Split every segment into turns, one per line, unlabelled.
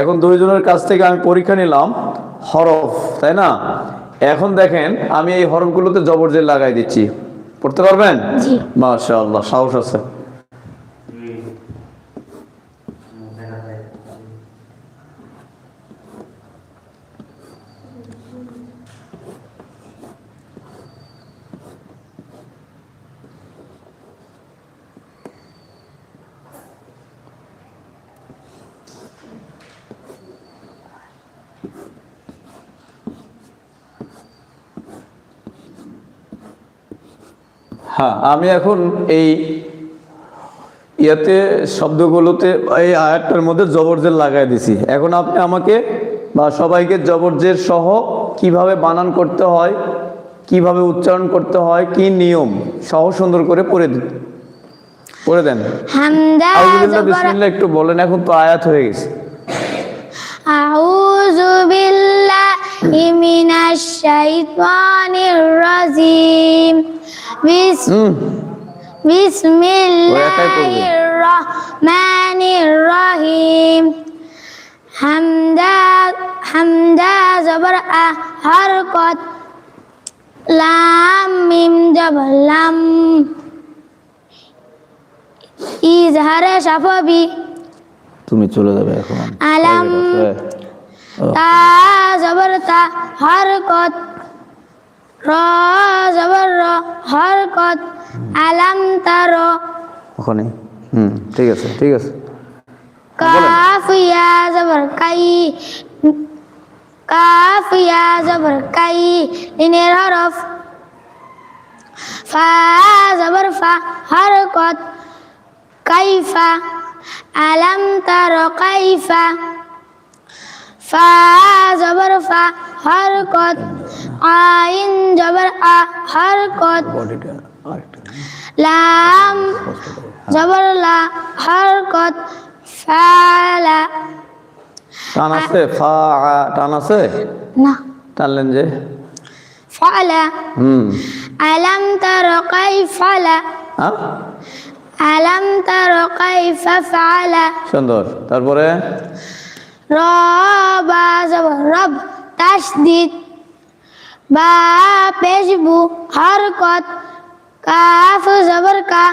এখন দুইজনের কাছ থেকে আমি পরীক্ষা নিলাম হরফ তাই না? এখন দেখেন আমি এই হরফগুলোতে জবরজের লাগাই দিচ্ছি। পড়তে পারবেন। মাশাআল্লাহ সাহস আছে। হ্যাঁ আমি এখন এই ইয়াতে শব্দগুলোতে এই আয়াতটার মধ্যে জবরজের লাগাই দিছি। এখন আপনি আমাকে বা সবাইকে জবরজের সহ কীভাবে বানান করতে হয় কীভাবে উচ্চারণ করতে হয় কি নিয়ম সহ সুন্দর করে পড়ে দিন পড়ে দেন। বিসমিল্লাহ একটু বলেন এখন তো আয়াত হয়ে গেছে।
আউযু বিল্লাহি মিনাশ শাইতানির রাজিম। বিসমিল্লাহির রহমানির রহিম। হামদা হামদা জবর আ হরকত লাম মিম জবর লাম। ইজহারে সাফবি
তুমি চলে যাবে এখন।
আলাম। তা জবর তা হরকত র জবর র হরকত আলাম তার।
ওখানে। হুম ঠিক আছে ঠিক আছে।
কাফ ইয়া জবর কাই কাফ ইয়া জবর কাই লিনের হরফ ফা জবর ফা হরকত কাইফা আলাম তার কাইফা। ফা জবর ফা হরকত আইন জবর আ হরকত লাম জবর লা হরকত ফালা।
টান আছে? ফা টান আছে?
না।
টানলেন যে?
ফালা।
হুম।
আলাম তার কাইফালা আলাম তার কাইফা ফালা।
সুন্দর। তারপরে?
রবা জবর রব তাসদিদ। বা পেশবু হরকত কাফ জবর কা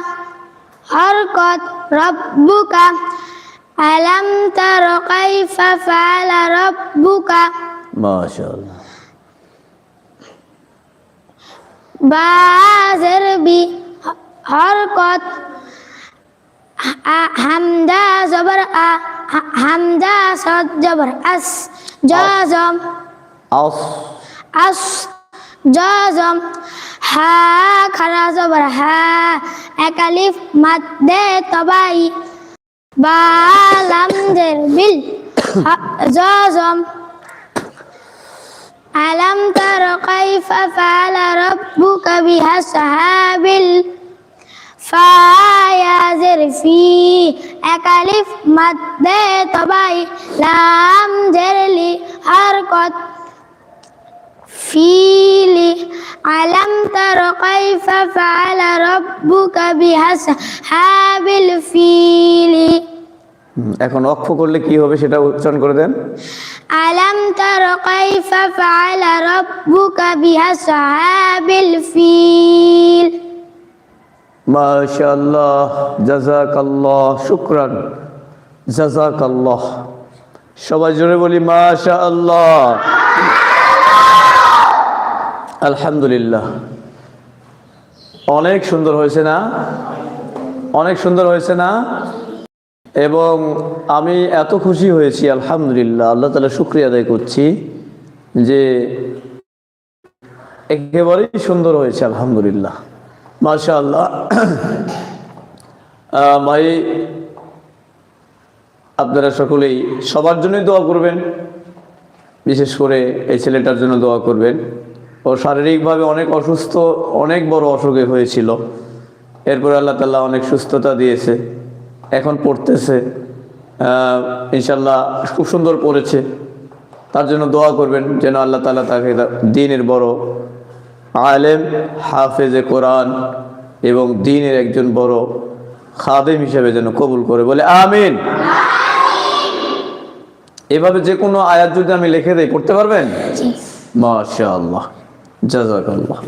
হরকত রব্বুকা আলাম তার কাইফা ফালা রব্বুকা
মাশাআল্লাহ।
বাজের বি হরকত আ- হামদা জবর আ হামদা সদ জবর আস জজম
আস।
আস জম হা খারা জবর হা একালিফ মাদ্দে তবাই বালাম জের বিল জম আলাম, তার, কাইফা, ফালা, রব্বুকা, বিহা, সাহাবিল ফায়াজের ফি একালিফ মাদ্দে তবাই লাম জেরলি হরকত فيلي ألم تر كيف فعل ربك بأصحاب الفيل
হুম, এখন অক্ষ করলে কি হবে সেটা উচ্চারণ করে দেন
ألم تر كيف فعل ربك بأصحاب الفيل
মাশাআল্লাহ জাযাকাল্লাহ শুকরান জাযাকাল্লাহ সবাই জোরে বলি মাশাআল্লাহ আলহামদুলিল্লাহ। অনেক সুন্দর হয়েছে না? অনেক সুন্দর হয়েছে না? এবং আমি এত খুশি হয়েছি, আলহামদুলিল্লাহ। আল্লাহ তালা শুক্রিয়া আদায় করছি যে একেবারেই সুন্দর হয়েছে, আলহামদুলিল্লাহ। মাশা আল্লাহ ভাই, আপনারা সকলেই সবার জন্যই দোয়া করবেন। বিশেষ করে এই ছেলেটার জন্য দোয়া করবেন। ও শারীরিকভাবে অনেক অসুস্থ অনেক বড় অসুখে হয়েছিল। এরপরে আল্লাহ তাল্লাহ অনেক সুস্থতা দিয়েছে এখন পড়তেছে ইনশাল্লাহ খুব সুন্দর পড়েছে। তার জন্য দোয়া করবেন যেন আল্লাহ তালা তাকে দিনের বড় আলেম হাফেজে কোরআন এবং দিনের একজন বড় খাদেম হিসেবে যেন কবুল করে বলে আমিন। এভাবে যে কোনো আয়াত যদি আমি লিখে দেই পড়তে পারবেন? মাশাআল্লাহ। জাজাকাল্লাহ